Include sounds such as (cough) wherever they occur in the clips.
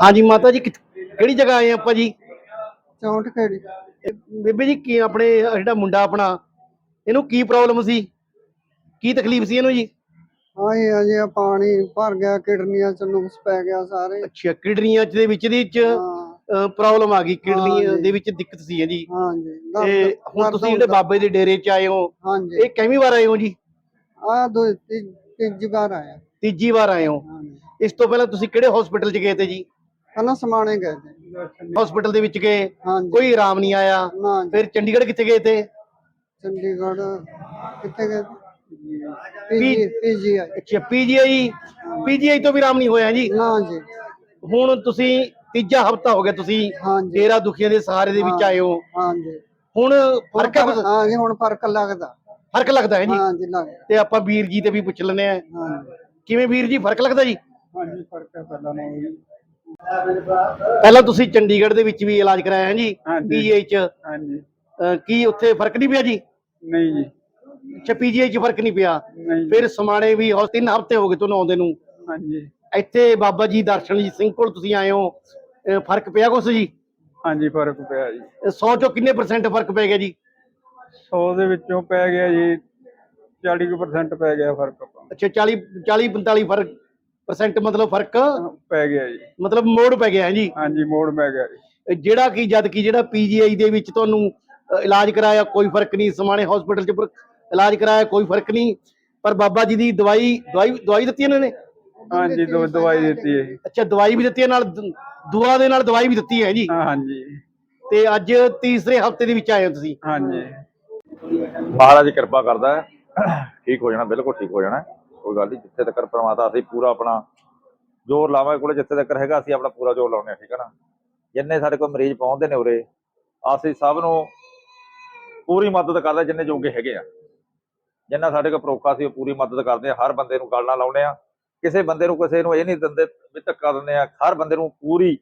ਹਾਂਜੀ ਮਾਤਾ ਜੀ ਕਿੱਥ- ਕਿਹੜੀ ਜਗ੍ਹਾ ਆਏ ਆਪਾਂ ਜੀ? ਚੌਂਟ ਇਹ ਬੇਬੇ ਜੀ ਕੀ ਆਪਣੇ ਆਹ ਜਿਹੜਾ ਮੁੰਡਾ ਆਪਣਾ ਇਹਨੂੰ ਕੀ ਪ੍ਰੋਬਲਮ ਸੀ? ਕੀ ਤਕਲੀਫ ਸੀ ਇਹਨੂੰ ਜੀ? ਆਏ ਅਜੇ ਪਾਣੀ ਭਰ ਗਿਆ ਕਿਡਨੀਆਂ ਚ ਨੁਕਸ ਪੈ ਗਿਆ ਸਾਰੇ। ਅੱਛਾ ਕਿਡਨੀਆਂ ਚ ਦੇ ਵਿੱਚ ਦੀ ਚ ਹਾਂ। ਪ੍ਰੋਬਲਮ ਆ ਗਈ ਕਿਡਨੀ ਹਾਂਜੀ। ਦੇ ਵਿੱਚ ਦਿੱਕਤ ਸੀ ਹੈ ਜੀ ਤੇ ਹੁਣ ਤੁਸੀਂ ਜਿਹੜੇ ਬਾਬੇ ਦੇ ਡੇਰੇ ਚ ਆਏ ਹੋ ਹਾਂਜੀ। ਇਹ ਕਿੰਨੀ ਵਾਰ ਆਏ ਹੋ ਜੀ? ਆ ਦੋ ਤੀ- ਤੀਜੀ ਵਾਰ ਆਇਆ। ਤੀਜੀ ਵਾਰ ਆਏ ਹੋ। ਇਸ ਤੋਂ ਪਹਿਲਾਂ ਤੁਸੀਂ ਕਿਹੜੇ ਹਸਪੀਟਲ ਚ ਗਏ ਤੇ ਜੀ? ਪਹਿਲਾਂ ਸਮਾਣੇ ਗਏ ਤੇ ਹਸਪੀਟਲ ਦੇ ਵਿੱਚ ਗਏ ਹਾਂਜੀ। ਕੋਈ ਆਰਾਮ ਨਹੀਂ ਆਇਆ ਨਾ ਜੀ, ਫਿਰ ਚੰਡੀਗੜ੍ਹ ਕਿੱਥੇ ਗਏ ਤੇ? ਚੰਡੀਗੜ੍ਹ ਕਿੱਥੇ ਗਏ? ਪੀਜੀ ਅੱਛਾ ਪੀਜੀਆਈ ਪੀਜੀਆਈ ਤੋਂ ਵੀ ਆਰਾਮ ਨਹੀਂ ਹੋਇਆ ਜੀ? ਨਾ ਜੀ ਹੁਣ ਤੁਸੀਂ ਤੀਜਾ ਹਫਤਾ ਹੋ ਗਿਆ ਤੁਸੀਂ ਹਾਂਜੀ। ਡੇਰਾ ਦੁਖੀਆਂ ਦੇ ਸਹਾਰੇ ਦੇ ਵਿੱਚ ਹਾਂ। ਆਏ ਹੋ। ਹਾਂਜੀ। ਹੁਣ ਫ਼ਰਕ ਹੈ ਕੁਛ? ਹਾਂ ਜੀ ਹੁਣ ਫ਼ਰਕ ਲੱਗਦਾ। ਫ਼ਰਕ ਲੱਗਦਾ ਹੈ ਜੀ? ਹਾਂਜੀ ਲੱਗਦਾ। ਤੇ ਆਪਾਂ ਵੀਰ ਜੀ ਤੇ ਵੀ ਪੁੱਛ ਲੈਂਦੇ ਆ ਹਾਂਜੀ। ਕਿਵੇਂ ਵੀਰ ਜੀ ਫ਼ਰਕ ਲੱਗਦਾ ਜੀ? ਹਾਂਜੀ ਫ਼ਰਕ ਹੈ ਪਹਿਲਾਂ ਨਾਲੋਂ ਜੀ। ਪਹਿਲਾਂ ਤੁਸੀਂ ਚੰਡੀਗੜ੍ਹ ਦੇ ਵਿੱਚ ਵੀ ਇਲਾਜ ਕਰਾਇਆ ਹੈ ਜੀ ਹਾਂਜੀ। ਪੀਜੀਆਈ ਚ। ਹਾਂਜੀ। ਅਹ ਕੀ ਉੱਥੇ ਫ਼ਰਕ ਨਹੀਂ ਪਿਆ ਜੀ? ਨਹੀਂ ਜੀ। ਅੱਛਾ ਪੀਜੀਆਈ ਚ ਫ਼ਰਕ ਨਹੀਂ ਪਿਆ। ਨਹੀਂ। ਫਿਰ ਸਮਾਣੇ ਵੀ ਹੌਸ ਤਿੰਨ ਹਫ਼ਤੇ ਹੋ ਗਏ ਤੁਹਾਨੂੰ ਆਉਂਦੇ ਨੂੰ। ਹਾਂਜੀ। ਇੱਥੇ ਬਾਬਾ ਜੀ ਦਰਸ਼ਨਜੀਤ ਸਿੰਘ ਕੋਲ ਤੁਸੀਂ ਆਏ ਹੋ। ਅਹ ਫ਼ਰਕ ਪਿਆ ਕੁਛ ਜੀ? ਹਾਂਜੀ ਫ਼ਰਕ ਪਿਆ ਜੀ। 100 ਚੋਂ ਕਿੰਨੇ ਪਰਸੈਂਟ ਫ਼ਰਕ ਪੈ ਗਿਆ ਜੀ? 100 ਦੇ ਵਿੱਚੋਂ ਪੈ ਗਿਆ ਜੀ 40% ਪੈ ਗਿਆ ਫ਼ਰਕ ਅੱਛਾ 40 40 45 ਫ਼ਰਕ ਪਰਸੈਂਟ ਮਤਲਬ ਫ਼ਰਕ? ਪੈ ਗਿਆ ਜੀ। ਮਤਲਬ ਮੋੜ ਪੈ ਗਿਆ ਹੈ ਜੀ। ਹਾਂਜੀ ਮੋੜ ਪੈ ਗਿਆ ਜੀ। ਇਹ ਜਿਹੜਾ ਕਿ ਜਦ ਕਿ ਜਿਹੜਾ ਪੀਜੀਆਈ ਦੇ ਵਿੱਚ ਤੁਹਾਨੂੰ ਅ, ਇਲਾਜ ਕਰਾਇਆ ਕੋਈ ਫ਼ਰਕ ਨਹੀਂ ਸਮਾਣੇ ਹਸਪੀਟਲ 'ਚ ਪਰ- ਇਲਾਜ ਕਰਾਇਆ ਕੋਈ ਫ਼ਰਕ ਨਹੀਂ। ਪਰ ਬਾਬਾ ਜੀ ਦੀ ਦਵਾਈ ਦਵਾਈ ਦਵਾਈ ਦਿੱਤੀ ਇਹਨਾਂ ਨੇ? ਹਾਂਜੀ ਦੋ ਦਵਾਈ ਦਿੱਤੀ ਹੈ ਜੀ। ਅੱਛਾ ਦਵਾਈ ਵੀ ਦਿੱਤੀ ਹੈ ਨਾਲ ਦ- ਦੁਆ ਦੇ ਨਾਲ ਦਵਾਈ ਵੀ ਦਿੱਤੀ ਹੈ ਜੀ। ਹਾਂ, ਹਾਂਜੀ। ਤੇ ਅੱਜ ਤੀਸਰੇ ਹਫ਼ਤੇ ਦੇ ਵਿੱਚ ਆਏ ਹੋ ਤੁਸੀਂ। ਹਾਂਜੀ। ਮਹਾਰਾਜ ਕਿਰਪਾ ਕਰਦਾ ਹੈ। ਠੀਕ ਹੋ ਜਾਣਾ ਬਿਲਕੁਲ ਠੀਕ ਹੋ ਜਾਣਾ। ਹੈ। ਕੋਈ ਗੱਲ ਨਹੀਂ ਜਿੱਥੇ ਤੱਕ ਪ੍ਰਮਾਤਮਾ ਅਸੀਂ ਪੂਰਾ ਆਪਣਾ ਜ਼ੋਰ ਲਾਵਾਂਗੇ ਕੋਲੇ, ਜਿੱਥੇ ਤੱਕ ਹੈਗਾ ਅਸੀਂ ਆਪਣਾ ਪੂਰਾ ਜ਼ੋਰ ਲਾਉਣੇ ਆ ਠੀਕ ਹੈ ਨਾ? ਜਿੰਨੇ ਸਾਡੇ ਕੋਲ ਮਰੀਜ਼ ਪਹੁੰਚਦੇ ਨੇ ਉਰੇ, ਅਸੀਂ ਸਭ ਨੂੰ ਪੂਰੀ ਮਦਦ ਕਰਦੇ ਜਿੰਨੇ ਜੋਗੇ ਹੈਗੇ ਆ। ਜਿੰਨਾ ਸਾਡੇ ਕੋਲ ਪ੍ਰੋਖਾ ਸੀ, ਉਹ ਪੂਰੀ ਮਦਦ ਕਰਦੇ ਆ, ਹਰ ਬੰਦੇ ਨੂੰ ਗੱਲ ਨਾਲ ਲਾਉਣੇ ਆ। ਕਿਸੇ ਬੰਦੇ ਨੂੰ ਕਿਸੇ ਨੂੰ ਇਹ ਨਹੀਂ ਦਿੰਦੇ ਵੀ ਧੱਕਾ ਦਿੰਦੇ ਆ, ਹਰ ਬੰਦੇ ਨੂੰ ਪੂਰੀ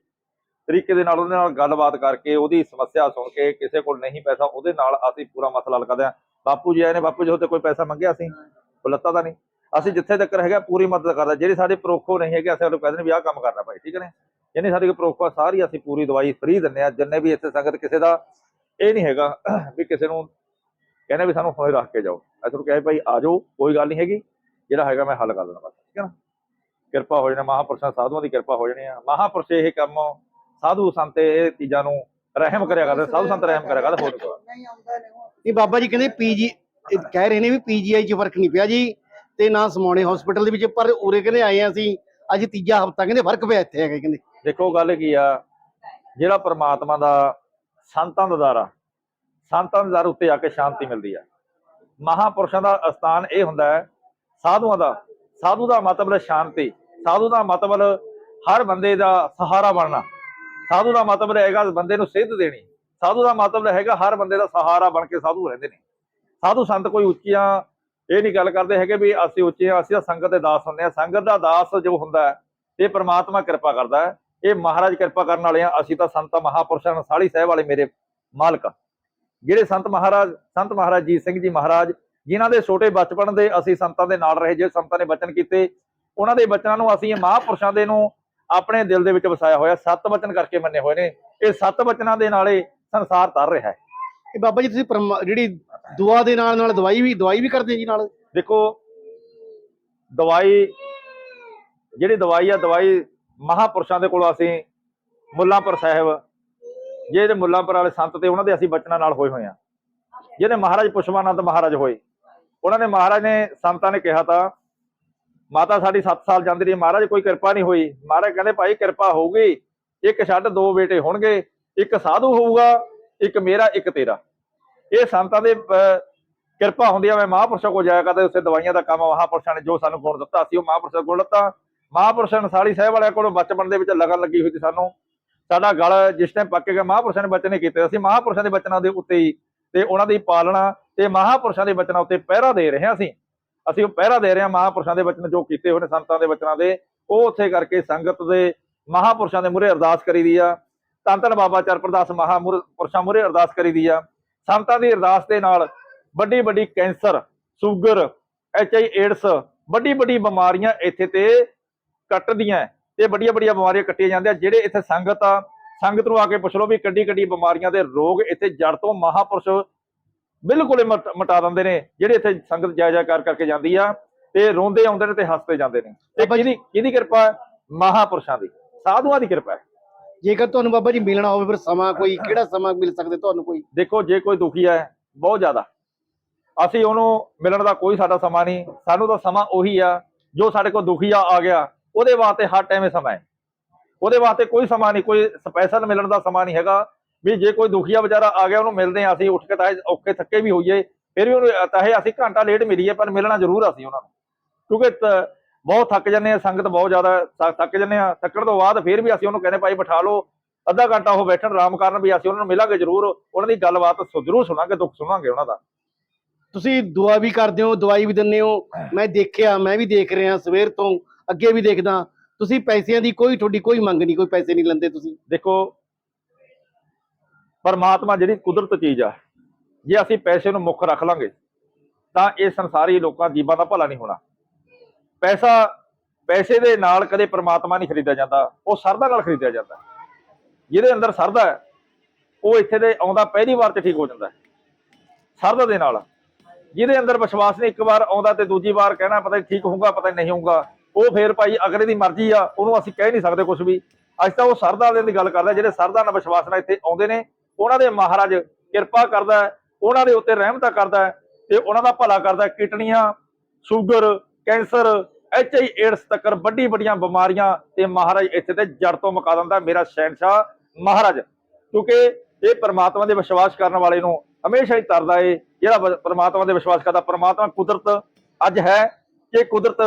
ਤਰੀਕੇ ਦੇ ਨਾਲ, ਉਹਦੇ ਨਾਲ ਗੱਲਬਾਤ ਕਰਕੇ, ਉਹਦੀ ਸਮੱਸਿਆ ਸੁਣ ਕੇ, ਕਿਸੇ ਕੋਲ ਨਹੀਂ ਪੈਸਾ, ਉਹਦੇ ਨਾਲ ਅਸੀਂ ਪੂਰਾ ਮਸਲਾ ਹੱਲ ਕਰਦੇ ਆ ਬਾਪੂ ਜੀ ਆਏ ਨੇ, ਬਾਪੂ ਜੀ ਉੱਤੇ ਕੋਈ ਪੈਸਾ ਮੰਗਿਆ ਅਸੀਂ ਉਹ ਲੱਤਾ ਤਾਂ ਨਹੀਂ? ਅਸੀਂ ਜਿੱਥੇ ਤੱਕ ਹੈਗਾ ਪੂਰੀ ਮਦਦ ਕਰਦਾ। ਜਿਹੜੇ ਸਾਡੇ ਪ੍ਰੋਖੋ ਨਹੀਂ ਹੈਗੇ, ਅਸੀਂ ਉਹਨੂੰ ਕਹਿੰਦੇ ਵੀ ਆਹ ਕੰਮ ਕਰਨਾ ਭਾਈ, ਠੀਕ ਨੇ ਜਿਹਨੇ ਸਾਡੇ ਕੋਲ ਪ੍ਰੋਖੋ ਸਾਰੀ ਅਸੀਂ ਪੂਰੀ ਦਵਾਈ ਫ੍ਰੀ ਦਿੰਨੇ ਆ ਜਿੰਨੇ ਵੀ ਇੱਥੇ ਸੰਗਤ ਕਿਸੇ ਦਾ ਇਹ ਨਹੀਂ ਹੈਗਾ (clears throat) ਵੀ ਕਿਸੇ ਨੂੰ ਕਹਿੰਦੇ ਵੀ ਸਾਨੂੰ ਹੁਣੇ ਰੱਖ ਕੇ ਜਾਓ। ਅਸੀਂ ਤੁਹਾਨੂੰ ਕਹੇ ਭਾਈ ਆ ਜਾਓ, ਕੋਈ ਗੱਲ ਨਹੀਂ ਹੈਗੀ। ਜਿਹੜਾ ਹੈਗਾ ਮੈਂ ਹੱਲ ਕਰ ਦੇਣਾ ਬਸ, ਠੀਕ ਹੈ ਨਾ? ਕਿਰਪਾ ਹੋ ਜਾਣਾ ਮਹਾਂਪੁਰਸ਼ਾਂ ਸਾਧੂਆਂ ਦੀ ਕਿਰਪਾ ਹੋ ਜਾਣੀ ਆ। ਮਹਾਂਪੁਰਸ਼ ਇਹ ਕੰਮ ਸਾਧੂ ਸੰਤ ਇਹ ਚੀਜ਼ਾਂ ਨੂੰ ਰਹਿਮ ਕਰਿਆ ਕਰਦੇ, ਸਾਧੂ ਸੰਤ ਰਹਿਮ ਕਰਿਆ ਕਰਦੇ, ਹੋਰ ਕੋਈ ਨਹੀਂ। ਬਾਬਾ ਜੀ ਕਹਿੰਦੇ ਪੀਜੀ ਕਹਿ ਰਹੇ ਨੇ ਵੀ ਪੀਜੀਆਈ 'ਚ ਫ਼ਰਕ ਨਹੀਂ ਪਿਆ ਜੀ। ਤੇ ਨਾ ਸਮਾਉਣੇ ਹਸਪੀਟਲ ਦੇ ਵਿੱਚ, ਪਰ ਉਰੇ ਕਹਿੰਦੇ ਆਏ ਆ ਅਸੀਂ, ਅੱਜ ਤੀਜਾ ਹਫਤਾ, ਕਹਿੰਦੇ ਫ਼ਰਕ ਪਿਆ ਇੱਥੇ ਹੈਗਾ ਕਹਿੰਦੇ। ਦੇਖੋ, ਗੱਲ ਕੀ ਆ, ਜਿਹੜਾ ਪ੍ਰਮਾਤਮਾ ਦਾ ਸੰਤਾਂ ਦਾ ਦਰ, ਸੰਤਾਂ ਦੇ ਦਰ ਉੱਤੇ ਆ ਕੇ ਸ਼ਾਂਤੀ ਮਿਲਦੀ ਆ। ਮਹਾਪੁਰਸ਼ਾਂ ਦਾ ਅਸਥਾਨ ਇਹ ਹੁੰਦਾ ਹੈ, ਸਾਧੂਆਂ ਦਾ, ਸਾਧੂ ਦਾ ਮਤਲਬ ਸ਼ਾਂਤੀ, ਸਾਧੂ ਦਾ ਮਤਲਬ ਹਰ ਬੰਦੇ ਦਾ ਸਹਾਰਾ ਬਣਨਾ। ਸਾਧੂ ਦਾ ਮਤਲਬ ਹੈਗਾ ਬੰਦੇ ਨੂੰ ਸਿੱਧ ਦੇਣੀ। ਸਾਧੂ ਦਾ ਮਤਲਬ ਹੈਗਾ ਹਰ ਬੰਦੇ ਦਾ ਸਹਾਰਾ ਬਣ ਕੇ ਸਾਧੂ ਰਹਿੰਦੇ ਨੇ। ਸਾਧੂ ਸੰਤ ਕੋਈ ਉੱਚੀਆਂ ਇਹ ਨਹੀਂ ਗੱਲ ਕਰਦੇ ਹੈਗੇ ਵੀ ਅਸੀਂ ਉੱਚੇ ਹਾਂ, ਅਸੀਂ ਤਾਂ ਸੰਗਤ ਦੇ ਦਾਸ ਹੁੰਦੇ ਆ ਸੰਗਤ ਦਾ ਦਾਸ ਜੋ ਹੁੰਦਾ ਹੈ, ਇਹ ਪ੍ਰਮਾਤਮਾ ਕਿਰਪਾ ਕਰਦਾ ਹੈ। ਇਹ ਮਹਾਰਾਜ ਕਿਰਪਾ ਕਰਨ ਵਾਲੇ ਆ ਅਸੀਂ ਤਾਂ ਸੰਤ, ਮਹਾਪੁਰਸ਼ਾਂ ਸਾਲੀ ਸਾਹਿਬ ਵਾਲੇ ਮੇਰੇ ਮਾਲਕ ਆ। ਜਿਹੜੇ ਸੰਤ ਮਹਾਰਾਜ ਸੰਤ ਮਹਾਰਾਜ ਜੀਤ ਸਿੰਘ ਜੀ ਮਹਾਰਾਜ, ਜਿਨ੍ਹਾਂ ਦੇ ਛੋਟੇ ਬਚਪਨ ਦੇ ਅਸੀਂ ਸੰਤਾਂ ਦੇ ਨਾਲ ਰਹੇ ਜੇ ਸੰਤਾਂ ਨੇ ਬਚਨ ਕੀਤੇ, ਉਹਨਾਂ ਦੇ ਬਚਨਾਂ ਨੂੰ ਅਸੀਂ ਇਹ ਮਹਾਪੁਰਸ਼ਾਂ ਦੇ ਨੂੰ ਆਪਣੇ ਦਿਲ ਦੇ ਵਿੱਚ ਵਸਾਇਆ ਹੋਇਆ, ਸੱਤ ਬਚਨ ਕਰਕੇ ਮੰਨੇ ਹੋਏ ਨੇ। ਇਹ ਸੱਤ ਬਚਨਾਂ ਦੇ ਨਾਲੇ ਸੰਸਾਰ ਤਰ ਰਿਹਾ ਹੈ। ਇਹ ਬਾਬਾ ਜੀ, ਤੁਸੀਂ ਪਰਮਾ- ਜਿਹੜੀ ਦੁਆ ਦੇ ਨਾਲ ਨਾਲ ਦਵਾਈ ਵੀ ਦਵਾਈ ਵੀ ਕਰਦੇ ਜੀ ਨਾਲ? ਦੇਖੋ, ਦਵਾਈ, ਜਿਹੜੀ ਦਵਾਈ ਆ, ਦਵਾਈ ਮਹਾਪੁਰਸ਼ਾਂ ਦੇ ਕੋਲੋਂ ਅਸੀਂ ਮੁੱਲਾਂਪੁਰ ਸਾਹਿਬ ਜਿਹੜੇ ਮੁੱਲਾਂਪੁਰ ਵਾਲੇ ਸੰਤ ਤੇ ਉਹਨਾਂ ਦੇ ਅਸੀਂ ਬਚਨਾਂ ਨਾਲ ਹੋਏ ਹੋਏ ਆ। ਜਿਹੜੇ ਮਹਾਰਾਜ ਪੁਸ਼ਪਾਨੰਦ ਮਹਾਰਾਜ ਹੋਏ, ਉਹਨਾਂ ਨੇ ਮਹਾਰਾਜ ਨੇ ਸੰਤਾਂ ਨੇ ਕਿਹਾ ਤਾਂ, ਮਾਤਾ ਸਾਡੀ 7 ਸਾਲ ਜਾਂਦੀ ਰਹੀ, ਮਹਾਰਾਜ ਕੋਈ ਕਿਰਪਾ ਨਹੀਂ ਹੋਈ। ਮਹਾਰਾਜ ਕਹਿੰਦੇ, ਭਾਈ, ਕਿਰਪਾ ਹੋਊਗੀ, ਇੱਕ ਛੱਡ ਦੋ ਬੇਟੇ ਹੋਣਗੇ, ਇੱਕ ਸਾਧੂ ਹੋਊਗਾ, ਇੱਕ ਮੇਰਾ, ਇੱਕ ਤੇਰਾ। ਇਹ ਸੰਤਾਂ ਦੇ ਕਿਰਪਾ ਹੁੰਦੀ ਆ, ਮੈਂ ਮਹਾਂਪੁਰਸ਼ਾਂ ਕੋਲ ਜਾਇਆ ਕਰਦਾ, ਉੱਥੇ ਦਵਾਈਆਂ ਦਾ ਕੰਮ ਮਹਾਂਪੁਰਸ਼ਾਂ ਨੇ ਜੋ ਸਾਨੂੰ ਗੁਣ ਦਿੱਤਾ ਸੀ ਉਹ ਮਹਾਂਪੁਰਸ਼ਾਂ ਕੋਲ ਦਿੱਤਾ ਮਹਾਂਪੁਰਸ਼ਾਂ ਨਸਾਲੀ ਸਾਹਿਬ ਵਾਲਿਆਂ ਕੋਲੋਂ ਬਚਪਨ ਦੇ ਵਿੱਚ ਲਗਨ ਲੱਗੀ ਹੋਈ ਸੀ ਸਾਨੂੰ। ਸਾਡਾ ਗਲ ਜਿਸ ਟਾਈਮ ਪੱਕੇ ਗਿਆ, ਮਹਾਂਪੁਰਸ਼ਾਂ ਨੇ ਬਚਨ ਕੀਤੇ, ਅਸੀਂ ਮਹਾਂਪੁਰਸ਼ਾਂ ਦੇ ਬਚਨਾਂ ਦੇ ਉੱਤੇ ਹੀ ਤੇ ਉਹਨਾਂ ਦੀ ਪਾਲਣਾ ਤੇ ਮਹਾਂਪੁਰਸ਼ਾਂ ਦੇ ਬਚਨਾਂ ਉੱਤੇ ਪਹਿਰਾ ਦੇ ਰਹੇ ਹਾਂ ਅਸੀਂ। ਅਸੀਂ ਉਹ ਪਹਿਰਾ ਦੇ ਰਹੇ ਹਾਂ, ਮਹਾਂਪੁਰਸ਼ਾਂ ਦੇ ਬਚਨ ਜੋ ਕੀਤੇ ਹੋਏ ਨੇ ਸੰਤਾਂ ਦੇ ਬਚਨਾਂ ਦੇ, ਉਹ ਉੱਥੇ ਕਰਕੇ ਸੰਗਤ ਦੇ ਮਹਾਂਪੁਰਸ਼ਾਂ ਦੇ ਮੂਹਰੇ ਅਰਦਾਸ ਕਰੀਦੀ ਆ। ਧੰਨ ਧੰਨ ਬਾਬਾ ਚਰਪ੍ਰਦਾਸ ਮਹਾਂਪੁਰਸ਼ਾਂ ਮੂਹਰੇ ਅਰਦਾਸ ਕਰੀਦੀ ਆ। ਸੰਤਾਂ ਦੀ ਅਰਦਾਸ ਦੇ ਨਾਲ ਵੱਡੀ ਵੱਡੀ cancer sugar H I AIDS ਵੱਡੀ ਵੱਡੀ ਬਿਮਾਰੀਆਂ ਇੱਥੇ ਤੇ ਕੱਟਦੀਆਂ। ਤੇ ਵੱਡੀਆਂ ਵੱਡੀਆਂ ਬਿਮਾਰੀਆਂ ਕੱਟੀਆਂ ਜਾਂਦੀਆਂ ਜਿਹੜੇ ਇੱਥੇ ਸੰਗਤ ਆ ਸੰਗਤ ਨੂੰ ਆ ਕੇ ਪੁੱਛ ਲਓ ਵੀ ਕੱਡੀ ਕੱਡੀ ਬਿਮਾਰੀਆਂ ਦੇ ਰੋਗ ਇੱਥੇ ਜੜ ਤੋਂ ਮਹਾਪੁਰਸ਼ ਬਿਲਕੁਲ ਹੀ ਮਟ- ਦਿੰਦੇ ਨੇ ਜਿਹੜੇ ਇੱਥੇ ਸੰਗਤ ਜੈ ਜੈਕਾਰ ਕਰਕੇ ਜਾਂਦੀ ਆ ਤੇ ਰੋਂਦੇ ਆਉਂਦੇ ਨੇ ਤੇ ਹੱਸਦੇ ਜਾਂਦੇ ਨੇ। ਜੀ- ਕਿਹਦੀ ਕਿਹਦੀ ਕਿਰਪਾ ਮਹਾਪੁਰਸ਼ਾਂ ਦੀ। ਸਾਧੂਆਂ ਦੀ ਕਿਰਪਾ ਹੈ। ਜੇਕਰ ਤੁਹਾਨੂੰ ਬਾਬਾ ਜੀ ਮਿਲਣਾ ਹੋਵੇ, ਫਿਰ ਸਮਾਂ ਕੋਈ, ਕਿਹੜਾ ਸਮਾਂ ਮਿਲ ਸਕਦੇ ਤੁਹਾਨੂੰ ਕੋਈ? ਦੇਖੋ, ਜੇ ਕੋਈ ਦੁਖੀ ਹੈ, ਬਹੁਤ ਜ਼ਿਆਦਾ। ਅਸੀਂ ਉਹਨੂੰ ਮਿਲਣ ਦਾ ਕੋਈ ਸਾਡਾ ਸਮਾਂ ਨਹੀਂ। ਸਾਨੂੰ ਤਾਂ ਸਮਾਂ ਉਹੀ ਆ, ਜੋ ਸਾਡੇ ਕੋਲ ਦੁਖੀ ਆ ਗਿਆ। ਉਹਦੇ ਵਾਸਤੇ ਹਰ ਟਾਈਮ ਇਹ ਸਮਾਂ ਹੈ। ਉਹਦੇ ਵਾਸਤੇ ਕੋਈ ਸਮਾਂ ਨਹੀਂ, ਕੋਈ ਸਪੈਸ਼ਲ ਮਿਲਣ ਦਾ ਸਮਾਂ ਨਹੀਂ ਹੈਗਾ। ਵੀ ਜੇ ਕੋਈ ਦੁਖੀਆ ਵਿਚਾਰਾ ਆ ਗਿਆ, ਉਹਨੂੰ ਮਿਲਦੇ ਆ ਅਸੀਂ, ਉੱਠ ਕੇ ਤਾਂ ਔਖੇ ਥੱਕੇ ਵੀ ਹੋਈਏ। ਫਿਰ ਵੀ ਉਹਨੂੰ ਤਾਹੇ ਅਸੀਂ ਘੰਟਾ ਲੇਟ ਮਿਲੀਏ, ਪਰ ਮਿਲਣਾ ਜ਼ਰੂਰ ਅਸੀਂ ਉਹਨਾਂ ਨੂੰ। ਕਿਉਂਕਿ ਬਹੁਤ ਥੱਕ ਜੰਨੇ ਆ ਸੰਗਤ ਬਹੁਤ ਜ਼ਿਆਦਾ ਥੱਕ ਜੰਨੇ ਆ। ਥੱਕਣ ਤੋਂ ਬਾਅਦ ਫਿਰ ਵੀ ਅਸੀਂ ਉਹਨੂੰ ਕਹਿੰਦੇ ਭਾਈ ਬਿਠਾ ਲਓ। ਅੱਧਾ ਘੰਟਾ ਉਹ ਬੈਠਣ ਆਰਾਮ ਕਰਨ ਵੀ ਅਸੀਂ ਉਹਨਾਂ ਨੂੰ ਮਿਲਾਂਗੇ ਜ਼ਰੂਰ। ਉਹਨਾਂ ਦੀ ਗੱਲਬਾਤ ਜ਼ਰੂਰ ਸੁਣਾਂਗੇ ਦੁੱਖ ਸੁਣਾਂਗੇ ਉਹਨਾਂ ਦਾ। ਤੁਸੀਂ ਦੁਆ ਵੀ ਕਰਦੇ ਹੋ ਦਵਾਈ ਵੀ ਦਿੰਦੇ ਹੋ। ਮੈਂ ਦੇਖਿਆ ਮੈਂ ਵੀ ਦੇਖ ਰਿਹਾ ਸਵੇਰ ਤੋਂ ਅੱਗੇ ਵੀ ਦੇਖਦਾ। ਤੁਸੀਂ ਪੈਸਿਆਂ ਦੀ ਕੋਈ ਤੁਹਾਡੀ ਕੋਈ ਮੰਗ ਨਹੀਂ ਕੋਈ ਪੈਸੇ ਨਹੀਂ ਲੈਂਦੇ ਤੁਸੀਂ। ਦੇਖੋ ਪਰਮਾਤਮਾ ਜਿਹੜੀ ਕੁਦਰਤ ਚੀਜ਼ ਆ ਜੇ ਅਸੀਂ ਪੈਸੇ ਨੂੰ ਮੁੱਖ ਰੱਖ ਲਾਂਗੇ ਤਾਂ ਇਹ ਸੰਸਾਰੀ ਲੋਕਾਂ ਜੀਵਾਂ ਦਾ ਭਲਾ ਨਹੀਂ ਹੋਣਾ। ਪੈਸਾ, ਪੈਸੇ ਦੇ ਨਾਲ ਕਦੇ ਪਰਮਾਤਮਾ ਨਹੀਂ ਖਰੀਦਿਆ ਜਾਂਦਾ। ਉਹ ਸਰਦਾ ਨਾਲ ਖਰੀਦਿਆ ਜਾਂਦਾ। ਜਿਹਦੇ ਅੰਦਰ ਸਰਦਾ ਹੈ, ਉਹ ਇੱਥੇ ਦੇ ਆਉਂਦਾ ਪਹਿਲੀ ਵਾਰ ਚ ਠੀਕ ਹੋ ਜਾਂਦਾ ਸਰਦਾ ਦੇ ਨਾਲ। ਜਿਹਦੇ ਅੰਦਰ ਵਿਸ਼ਵਾਸ ਨਹੀਂ, ਇੱਕ ਵਾਰ ਆਉਂਦਾ ਤੇ ਦੂਜੀ ਵਾਰ ਕਹਿਣਾ, ਪਤਾ ਠੀਕ ਹੋਊਗਾ, ਪਤਾ ਨਹੀਂ ਹੋਊਗਾ। ਉਹ ਫੇਰ ਭਾਈ ਅਗਲੇ ਦੀ ਮਰਜ਼ੀ ਆ, ਉਹਨੂੰ ਅਸੀਂ ਕਹਿ ਨਹੀਂ ਸਕਦੇ ਕੁਝ ਵੀ। ਅੱਜ ਤਾਂ ਉਹ ਸਰਦਾ ਵਾਲਿਆਂ ਦੀ ਗੱਲ ਕਰਦਾ ਜਿਹੜੇ ਸਰਦਾ ਨਾਲ ਵਿਸ਼ਵਾਸ ਨਾਲ ਇੱਥੇ ਆਉਂਦੇ ਨੇ, ਉਹਨਾਂ ਦੇ ਮਹਾਰਾਜ ਕਿਰਪਾ ਕਰਦਾ ਉਹਨਾਂ ਦੇ ਉੱਤੇ ਰਹਿਮਤਾ ਕਰਦਾ ਹੈ ਤੇ ਉਹਨਾਂ ਦਾ ਭਲਾ ਕਰਦਾ ਹੈ। ਕਿਡਨੀਆਂ, sugar cancer H I AIDS ਤੱਕਰ ਵੱਡੀ ਵੱਡੀਆਂ ਬਿਮਾਰੀਆਂ ਤੇ ਮਹਾਰਾਜ ਇੱਥੇ ਤੇ ਜੜ ਤੋਂ ਮੁਕਾ ਦਿੰਦਾ ਮੇਰਾ ਸ਼ਹਿਨशाह ਮਹਾਰਾਜ। ਕਿਉਂਕਿ ਇਹ ਪਰਮਾਤਮਾ ਦੇ ਵਿਸ਼ਵਾਸ ਕਰਨ ਵਾਲੇ ਨੂੰ ਹਮੇਸ਼ਾ ਹੀ ਤਰਦਾ ਏ, ਜਿਹੜਾ ਪਰਮਾਤਮਾ ਦੇ ਵਿਸ਼ਵਾਸ ਕਰਦਾ, ਪਰਮਾਤਮਾ ਕੁਦਰਤ ਅੱਜ ਹੈ ਕਿ ਕੁਦਰਤ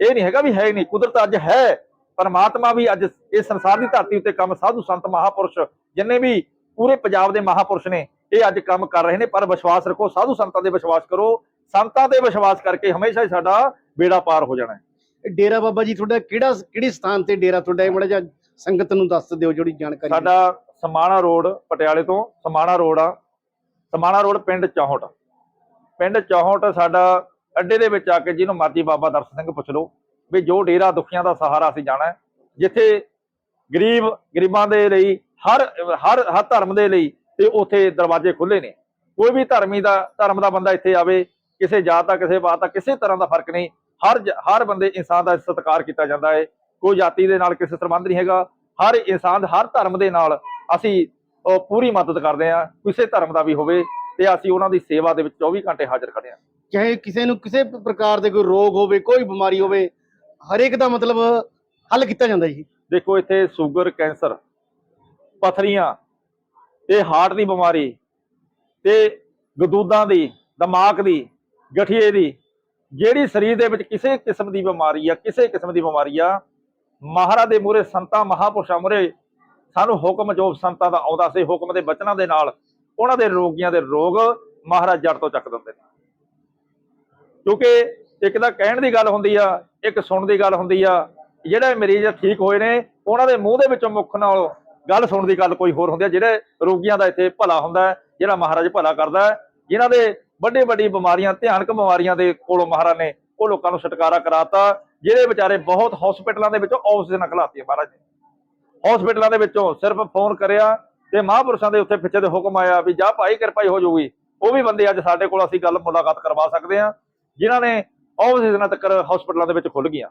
ਇਹ ਨਹੀਂ ਹੈਗਾ ਵੀ ਹੈ ਨਹੀਂ, ਕੁਦਰਤ ਅੱਜ ਹੈ। ਪਰਮਾਤਮਾ ਵੀ ਅੱਜ ਇਸ ਸੰਸਾਰ ਦੀ ਧਰਤੀ ਉੱਤੇ ਕੰਮ ਸਾਧੂ ਸੰਤ ਮਹਾਪੁਰਸ਼ ਜਿੰਨੇ ਵੀ ਪੂਰੇ ਪੰਜਾਬ ਦੇ ਮਹਾਪੁਰਸ਼ ਨੇ, ਇਹ ਅੱਜ ਕੰਮ ਕਰ ਰਹੇ ਨੇ, ਪਰ ਵਿਸ਼ਵਾਸ ਰੱਖੋ, ਸਾਧੂ ਸੰਤਾਂ ਦੇ ਵਿਸ਼ਵਾਸ ਕਰੋ, ਸੰਤਾਂ ਤੇ ਵਿਸ਼ਵਾਸ ਕਰਕੇ ਹਮੇਸ਼ਾ ਹੀ ਸਾਡਾ ਬੇੜਾ ਪਾਰ ਹੋ ਜਾਣਾ ਹੈ। ਡੇਰਾ ਬਾਬਾ ਜੀ ਤੁਹਾਡਾ ਕਿਹੜਾ ਕਿਹੜੀ ਸਥਾਨ ਤੇ ਡੇਰਾ ਤੁਹਾਡਾ ਇਹ ਮੜਾ ਜਿਹਾ ਸੰਗਤ ਨੂੰ ਦੱਸ ਦਿਓ ਜਿਹੜੀ ਜਾਣਕਾਰੀ ਸਾਡਾ ਸਮਾਣਾ ਰੋਡ ਪਟਿਆਲੇ ਤੋਂ ਸਮਾਣਾ ਰੋਡ ਆ। ਸਮਾਣਾ ਰੋਡ ਪਿੰਡ ਚੌਹਟ। ਪਿੰਡ ਚੌਹਟ ਸਾਡਾ ਅੱਡੇ ਦੇ ਵਿੱਚ ਆ ਕੇ ਜਿਹਨੂੰ ਮਰਜ਼ੀ ਬਾਬਾ ਦਰਸ਼ਨ ਸਿੰਘ ਪੁੱਛ ਲਓ ਵੀ ਜੋ ਡੇਰਾ ਦੁਖੀਆਂ ਦਾ ਸਹਾਰਾ ਅਸੀਂ ਜਾਣਾ ਜਿੱਥੇ ਗਰੀਬ ਗਰੀਬਾਂ ਦੇ ਲਈ ਹਰ ਹਰ ਹਰ ਧਰਮ ਦੇ ਲਈ ਤੇ ਉੱਥੇ ਦਰਵਾਜ਼ੇ ਖੁੱਲੇ ਨੇ। ਕੋਈ ਵੀ ਧਰਮੀ ਦਾ ਧਰਮ ਦਾ ਬੰਦਾ ਇੱਥੇ ਆਵੇ ਕਿਸੇ ਜਾਤ ਦਾ ਕਿਸੇ ਬਾਤ ਦਾ ਕਿਸੇ ਤਰ੍ਹਾਂ ਦਾ ਫ਼ਰਕ ਨਹੀਂ। ਹਰ ਹਰ ਬੰਦੇ ਇਨਸਾਨ ਦਾ ਸਤਿਕਾਰ ਕੀਤਾ ਜਾਂਦਾ ਹੈ ਕੋਈ ਜਾਤੀ ਦੇ ਨਾਲ ਕਿਸੇ ਸੰਬੰਧ ਨਹੀਂ ਹੈਗਾ। ਹਰ ਇਨਸਾਨ ਹਰ ਧਰਮ ਦੇ ਨਾਲ ਅਸੀਂ ਪੂਰੀ ਮਦਦ ਕਰਦੇ ਹਾਂ ਕਿਸੇ ਧਰਮ ਦਾ ਵੀ ਹੋਵੇ ਤੇ ਅਸੀਂ ਉਹਨਾਂ ਦੀ ਸੇਵਾ ਦੇ ਵਿੱਚ 24 ਘੰਟੇ ਹਾਜ਼ਰ ਖੜੇ ਹਾਂ। ਚਾਹੇ ਕਿਸੇ ਨੂੰ ਕਿਸੇ ਪ੍ਰਕਾਰ ਦੇ ਕੋਈ ਰੋਗ ਹੋਵੇ ਕੋਈ ਬਿਮਾਰੀ ਹੋਵੇ ਹਰੇਕ ਦਾ ਮਤਲਬ ਹੱਲ ਕੀਤਾ ਜਾਂਦਾ ਜੀ। ਦੇਖੋ ਇੱਥੇ ਸ਼ੂਗਰ ਕੈਂਸਰ ਪਥਰੀਆਂ ਤੇ ਹਾਰਟ ਦੀ ਬਿਮਾਰੀ ਤੇ ਗਦੂਦਾਂ ਦੀ ਦਿਮਾਗ ਦੀ ਗਠੀਏ ਦੀ ਜਿਹੜੀ ਸਰੀਰ ਦੇ ਵਿੱਚ ਕਿਸੇ ਕਿਸਮ ਦੀ ਬਿਮਾਰੀ ਆ, ਕਿਸੇ ਕਿਸਮ ਦੀ ਬਿਮਾਰੀ ਆ, ਮਹਾਰਾਜ ਦੇ ਮੂਹਰੇ ਸੰਤਾਂ, ਮਹਾਪੁਰਸ਼ਾਂ ਮੂਹਰੇ ਸਾਨੂੰ ਹੁਕਮ ਜੋ ਸੰਤਾਂ ਦਾ ਆਉਂਦਾ ਸੀ, ਹੁਕਮ ਦੇ ਬਚਨਾਂ ਦੇ ਨਾਲ ਉਹਨਾਂ ਦੇ ਰੋਗੀਆਂ ਦੇ ਰੋਗ ਮਹਾਰਾਜ ਜੜ ਤੋਂ ਚੱਕ ਦਿੰਦੇ ਨੇ। ਕਿਉਂਕਿ ਇੱਕ ਤਾਂ ਕਹਿਣ ਦੀ ਗੱਲ ਹੁੰਦੀ ਆ, ਇੱਕ ਸੁਣਨ ਦੀ ਗੱਲ ਹੁੰਦੀ ਆ, ਜਿਹੜੇ ਮਰੀਜ਼ ਠੀਕ ਹੋਏ ਨੇ, ਉਹਨਾਂ ਦੇ ਮੂੰਹ ਦੇ ਵਿੱਚੋਂ ਮੁੱਖ ਨਾਲ ਗੱਲ ਸੁਣਨ ਦੀ ਗੱਲ ਕੋਈ ਹੋਰ ਹੁੰਦੀ ਆ, ਜਿਹੜੇ ਰੋਗੀਆਂ ਦਾ ਇੱਥੇ ਭਲਾ ਹੁੰਦਾ ਜਿਹੜਾ ਮਹਾਰਾਜ ਭਲਾ ਕਰਦਾ ਹੈ, ਜਿਨ੍ਹਾਂ ਦੇ ਵੱਡੇ ਵੱਡੀ ਬਿਮਾਰੀਆਂ, ਭਿਆਨਕ ਬਿਮਾਰੀਆਂ ਦੇ ਕੋਲੋਂ ਮਹਾਰਾਜ ਨੇ ਉਹ ਲੋਕਾਂ ਨੂੰ ਛੁਟਕਾਰਾ ਕਰਾਤਾ, ਜਿਹੜੇ ਵਿਚਾਰੇ ਬਹੁਤ ਹਸਪੀਟਲਾਂ ਦੇ ਵਿੱਚੋਂ ਆਕਸੀਜਨ ਖਲਾਤੀ ਮਹਾਰਾਜ ਨੇ ਹਸਪੀਟਲਾਂ ਦੇ ਵਿੱਚੋਂ ਸਿਰਫ ਫੋਨ ਕਰਿਆ ਤੇ ਮਹਾਂਪੁਰਸ਼ਾਂ ਦੇ ਉੱਤੇ ਪਿੱਛੇ ਦੇ ਹੁਕਮ ਆਇਆ ਵੀ ਜਾ ਭਾਈ ਕਿਰਪਾ ਹੀ ਹੋ ਜਾਊਗੀ, ਉਹ ਵੀ ਬੰਦੇ ਅੱਜ ਸਾਡੇ ਕੋਲ ਅਸੀਂ ਗੱਲ ਮੁਲਾਕਾਤ ਕਰਵਾ ਸਕਦੇ ਹਾਂ, ਜਿਨ੍ਹਾਂ ਨੇ ਆਕਸੀਜਨਾਂ ਤੱਕ ਹਸਪੀਟਲਾਂ ਦੇ ਵਿੱਚ ਖੁੱਲ ਗਈਆਂ।